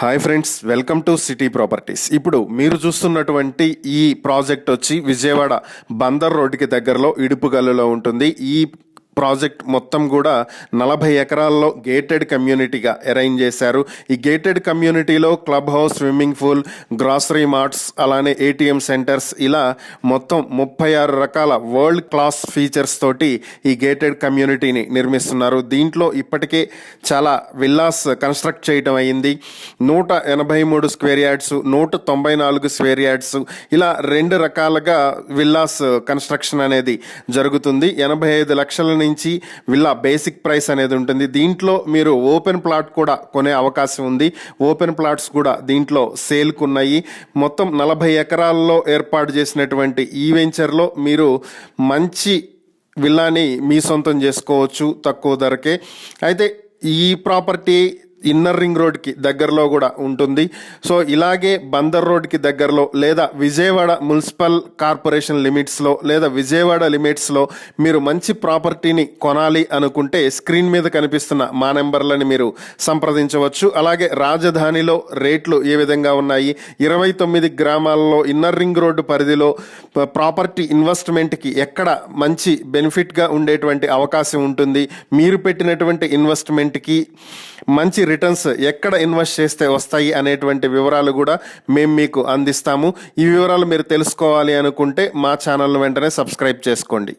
Hi friends welcome to city properties ఇప్పుడు మీరు చూస్తున్నటువంటి ఈ ప్రాజెక్ట్ వచ్చి విజయవాడ బందర్ రోడ్డుకి దగ్గరలో ఇడుపుగల్లులో ఉంటుంది. ఈ ప్రాజెక్ట్ మొత్తం కూడా నలభై ఎకరాల్లో గేటెడ్ కమ్యూనిటీగా అరేంజ్ చేశారు. ఈ గేటెడ్ కమ్యూనిటీలో club house swimming pool grocery marts అలానే ఏటీఎం సెంటర్స్ ఇలా మొత్తం ముప్పై ఆరు రకాల వరల్డ్ క్లాస్ ఫీచర్స్ తోటి ఈ గేటెడ్ కమ్యూనిటీని నిర్మిస్తున్నారు. దీంట్లో ఇప్పటికే చాలా విల్లాస్ కన్స్ట్రక్ట్ చేయడం అయింది. నూట ఎనభై మూడు స్క్వేర్ యార్డ్స్ నూట తొంభై నాలుగు స్క్వేర్ యార్డ్స్ ఇలా రెండు రకాలుగా విల్లాస్ కన్స్ట్రక్షన్ అనేది జరుగుతుంది. ఎనభై ఐదు లక్షల నుంచి విల్లా బేసిక్ ప్రైస్ అనేది ఉంటుంది. దీంట్లో మీరు ఓపెన్ ప్లాట్ కూడా కొనే అవకాశం ఉంది. ఓపెన్ ప్లాట్స్ కూడా దీంట్లో సేల్కు ఉన్నాయి మొత్తం నలభై ఎకరాల్లో ఏర్పాటు చేసినటువంటి ఈ వెంచర్లో మీరు మంచి విల్లాని మీ సొంతం చేసుకోవచ్చు తక్కువ ధరకే. అయితే ఈ ప్రాపర్టీ ఇన్నర్ రింగ్ రోడ్కి దగ్గరలో కూడా ఉంటుంది. సో ఇలాగే బందర్ రోడ్కి దగ్గరలో లేదా విజయవాడ మున్సిపల్ కార్పొరేషన్ లిమిట్స్లో లేదా విజయవాడ లిమిట్స్లో మీరు మంచి ప్రాపర్టీని కొనాలి అనుకుంటే స్క్రీన్ మీద కనిపిస్తున్న మా నెంబర్లని మీరు సంప్రదించవచ్చు. అలాగే రాజధానిలో రేట్లు ఏ విధంగా ఉన్నాయి? ఇరవై తొమ్మిది గ్రామాల్లో ఇన్నర్ రింగ్ రోడ్డు పరిధిలో ప్రాపర్టీ ఇన్వెస్ట్మెంట్కి ఎక్కడ మంచి బెనిఫిట్గా ఉండేటువంటి అవకాశం ఉంటుంది? మీరు పెట్టినటువంటి ఇన్వెస్ట్మెంట్కి మంచి రిటర్న్స్ ఎక్కడ ఇన్వెస్ట్ చేస్తే వస్తాయి అనేటువంటి వివరాలు కూడా మేము మీకు అందిస్తాము. ఈ వివరాలు మీరు తెలుసుకోవాలి అనుకుంటే మా ఛానల్ను వెంటనే సబ్స్క్రైబ్ చేసుకోండి.